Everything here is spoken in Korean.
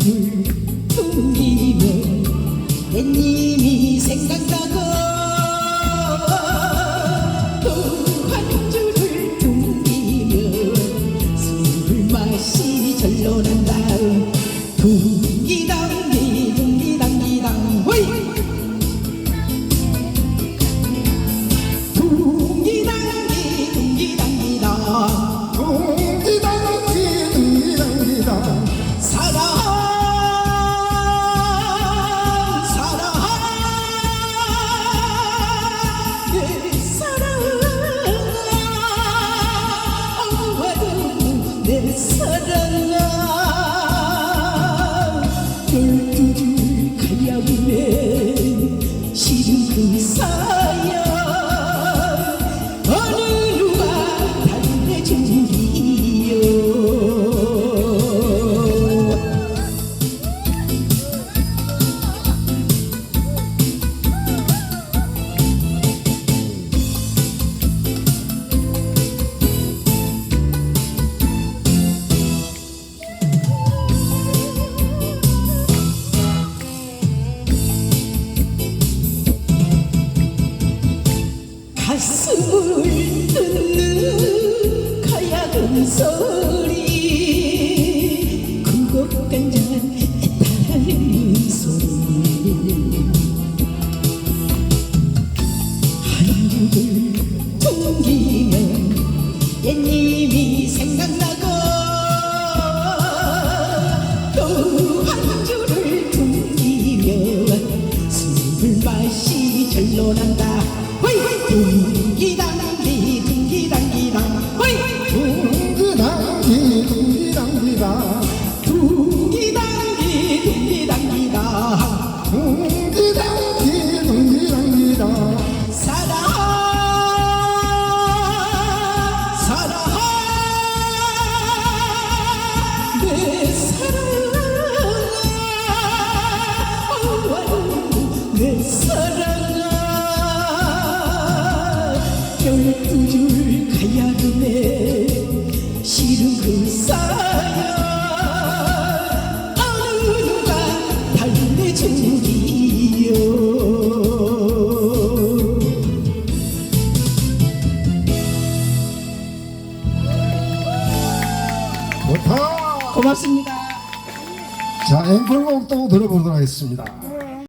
한 줄을 둥기면 옛님이 생각나고 또한 줄을 둥기면 술 맛이 절로 난 다음 어느 가슴을 뜯는 가야금 소리. 그것 간장 애타는 소리. 한 줄을 둥기면 옛님이 생각나고 사랑아 내 사랑아 열두 줄 가야금에 실은 그 사연 어느 누가 달래주기요 좋다 고맙습니다. 자또 들어보도록 하겠습니다